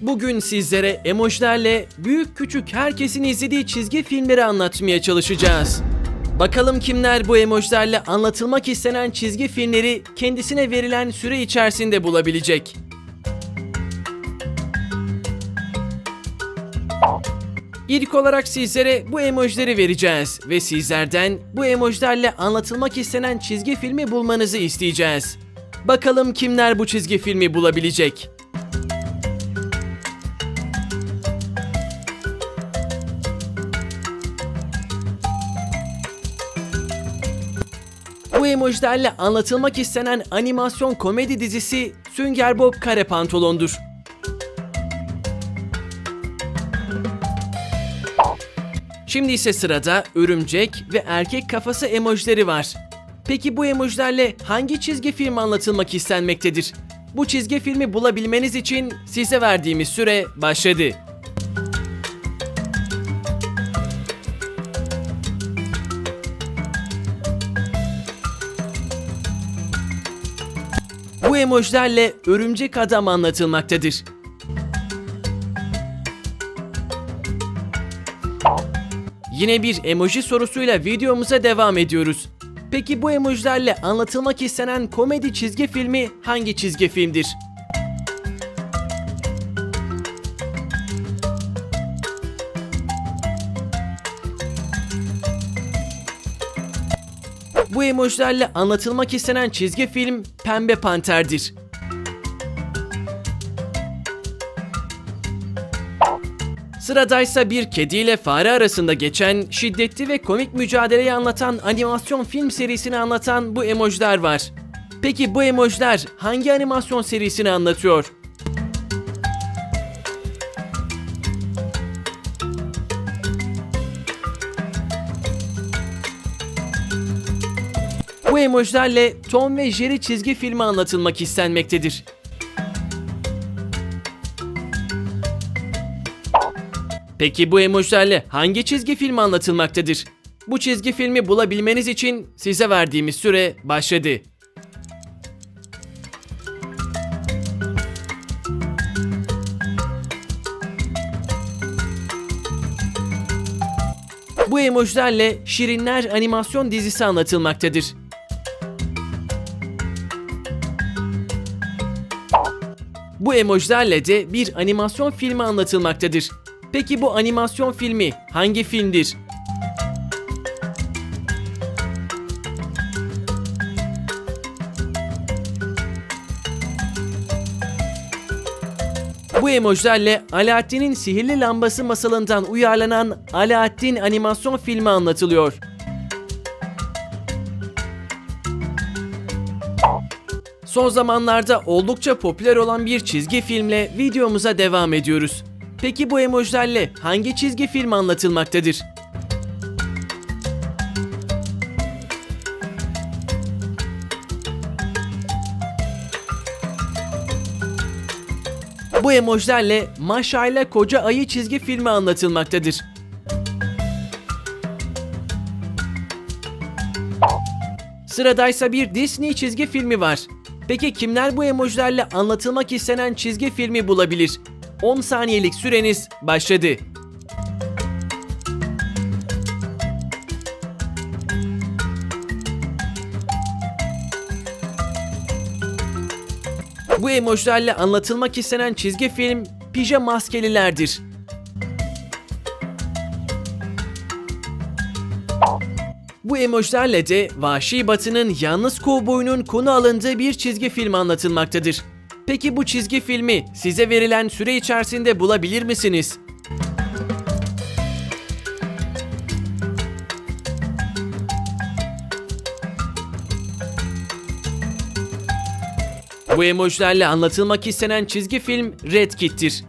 Bugün sizlere emojilerle büyük küçük herkesin izlediği çizgi filmleri anlatmaya çalışacağız. Bakalım kimler bu emojilerle anlatılmak istenen çizgi filmleri kendisine verilen süre içerisinde bulabilecek. İlk olarak sizlere bu emojileri vereceğiz ve sizlerden bu emojilerle anlatılmak istenen çizgi filmi bulmanızı isteyeceğiz. Bakalım kimler bu çizgi filmi bulabilecek? Bu emojilerle anlatılmak istenen animasyon komedi dizisi Sünger Bob Kare Pantolon'dur. Şimdi ise sırada örümcek ve erkek kafası emojileri var. Peki bu emojilerle hangi çizgi film anlatılmak istenmektedir? Bu çizgi filmi bulabilmeniz için size verdiğimiz süre başladı. Emojilerle örümcek adam anlatılmaktadır. Yine bir emoji sorusuyla videomuza devam ediyoruz. Peki bu emojilerle anlatılmak istenen komedi çizgi filmi hangi çizgi filmdir? Bu emojilerle anlatılmak istenen çizgi film Pembe Panter'dir. Sıradaysa bir kediyle fare arasında geçen şiddetli ve komik mücadeleyi anlatan animasyon film serisini anlatan bu emojiler var. Peki bu emojiler hangi animasyon serisini anlatıyor? Emojilerle Tom ve Jerry çizgi filmi anlatılmak istenmektedir. Peki bu emojilerle hangi çizgi film anlatılmaktadır? Bu çizgi filmi bulabilmeniz için size verdiğimiz süre başladı. Bu emojilerle Şirinler animasyon dizisi anlatılmaktadır. Bu emojilerle de bir animasyon filmi anlatılmaktadır. Peki bu animasyon filmi hangi filmdir? Bu emojilerle Alaaddin'in sihirli lambası masalından uyarlanan Alaaddin animasyon filmi anlatılıyor. Son zamanlarda oldukça popüler olan bir çizgi filmle videomuza devam ediyoruz. Peki bu emojilerle hangi çizgi film anlatılmaktadır? Bu emojilerle Maşa ile Koca Ayı çizgi filmi anlatılmaktadır. Sıradaysa bir Disney çizgi filmi var. Peki kimler bu emojilerle anlatılmak istenen çizgi filmi bulabilir? 10 saniyelik süreniz başladı. Bu emojilerle anlatılmak istenen çizgi film Pijama Maskelilerdir. Bu emojilerle de Vahşi Batı'nın Yalnız Kovboy'un konu alındığı bir çizgi film anlatılmaktadır. Peki bu çizgi filmi size verilen süre içerisinde bulabilir misiniz? Bu emojilerle anlatılmak istenen çizgi film Red Kit'tir.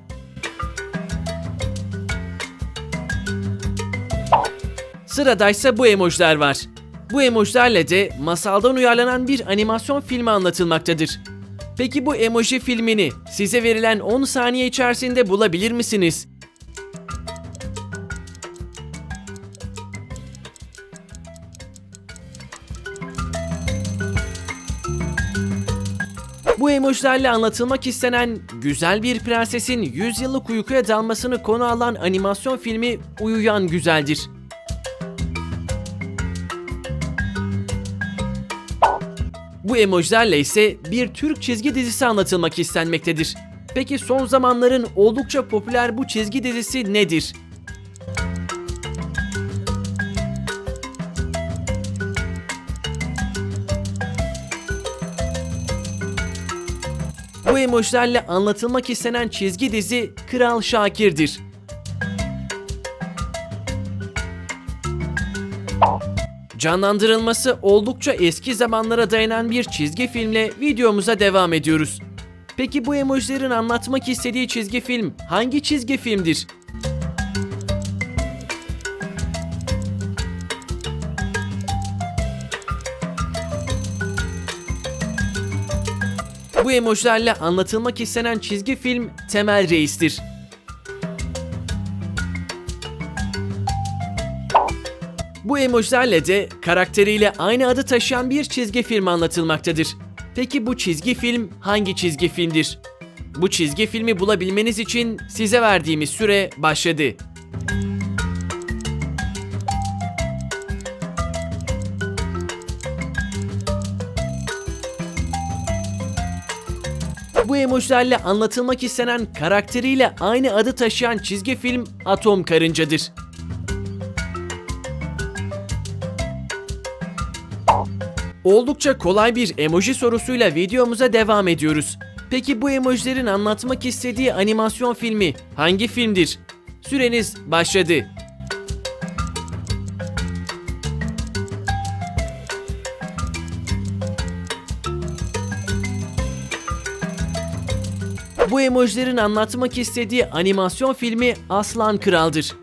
Sıradaysa bu emojiler var. Bu emojilerle de masaldan uyarlanan bir animasyon filmi anlatılmaktadır. Peki bu emoji filmini size verilen 10 saniye içerisinde bulabilir misiniz? Bu emojilerle anlatılmak istenen güzel bir prensesin 100 yıllık uykuya dalmasını konu alan animasyon filmi Uyuyan Güzeldir. Bu emojilerle ise bir Türk çizgi dizisi anlatılmak istenmektedir. Peki son zamanların oldukça popüler bu çizgi dizisi nedir? Bu emojilerle anlatılmak istenen çizgi dizi Kral Şakir'dir. Canlandırılması oldukça eski zamanlara dayanan bir çizgi filmle videomuza devam ediyoruz. Peki bu emojilerin anlatmak istediği çizgi film hangi çizgi filmdir? Bu emojilerle anlatılmak istenen çizgi film Temel Reis'tir. Bu emojilerle de karakteriyle aynı adı taşıyan bir çizgi film anlatılmaktadır. Peki bu çizgi film hangi çizgi filmdir? Bu çizgi filmi bulabilmeniz için size verdiğimiz süre başladı. Bu emojilerle anlatılmak istenen karakteriyle aynı adı taşıyan çizgi film Atom Karıncadır. Oldukça kolay bir emoji sorusuyla videomuza devam ediyoruz. Peki bu emojilerin anlatmak istediği animasyon filmi hangi filmdir? Süreniz başladı. Bu emojilerin anlatmak istediği animasyon filmi Aslan Kral'dır.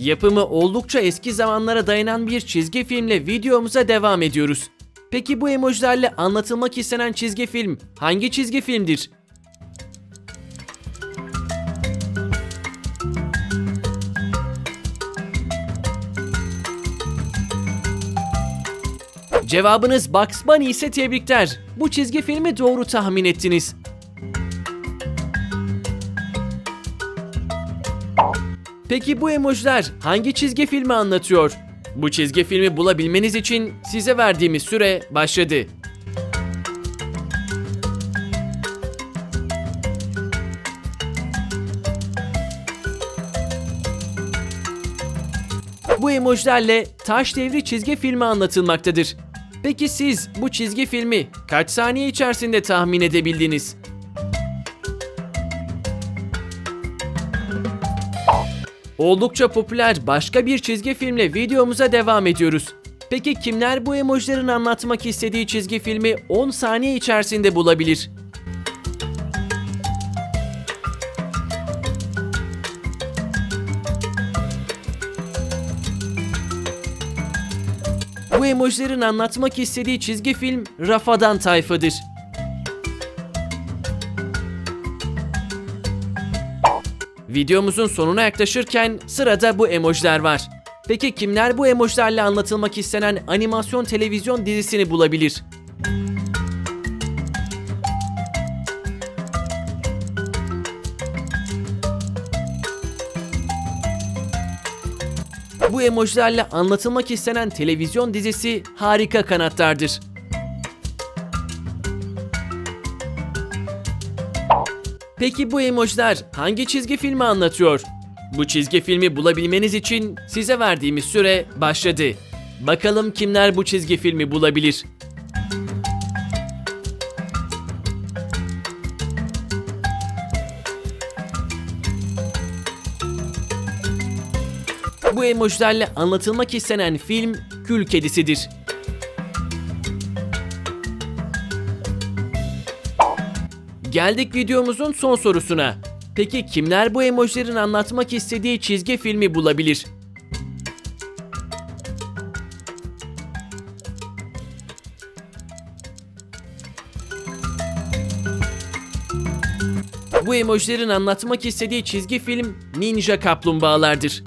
Yapımı oldukça eski zamanlara dayanan bir çizgi filmle videomuza devam ediyoruz. Peki bu emojilerle anlatılmak istenen çizgi film hangi çizgi filmdir? Cevabınız Bugs Bunny ise tebrikler. Bu çizgi filmi doğru tahmin ettiniz. Peki bu emojiler hangi çizgi filmi anlatıyor? Bu çizgi filmi bulabilmeniz için size verdiğimiz süre başladı. Bu emojilerle Taş Devri çizgi filmi anlatılmaktadır. Peki siz bu çizgi filmi kaç saniye içerisinde tahmin edebildiniz? Oldukça popüler başka bir çizgi filmle videomuza devam ediyoruz. Peki kimler bu emojilerin anlatmak istediği çizgi filmi 10 saniye içerisinde bulabilir? Bu emojilerin anlatmak istediği çizgi film Rafadan Tayfadır. Videomuzun sonuna yaklaşırken sırada bu emojiler var. Peki kimler bu emojilerle anlatılmak istenen animasyon televizyon dizisini bulabilir? Bu emojilerle anlatılmak istenen televizyon dizisi Harika Kanatlardır. Peki bu emojiler hangi çizgi filmi anlatıyor? Bu çizgi filmi bulabilmeniz için size verdiğimiz süre başladı. Bakalım kimler bu çizgi filmi bulabilir? Bu emojilerle anlatılmak istenen film Kül Kedisidir. Geldik videomuzun son sorusuna. Peki kimler bu emojilerin anlatmak istediği çizgi filmi bulabilir? Bu emojilerin anlatmak istediği çizgi film Ninja Kaplumbağalardır.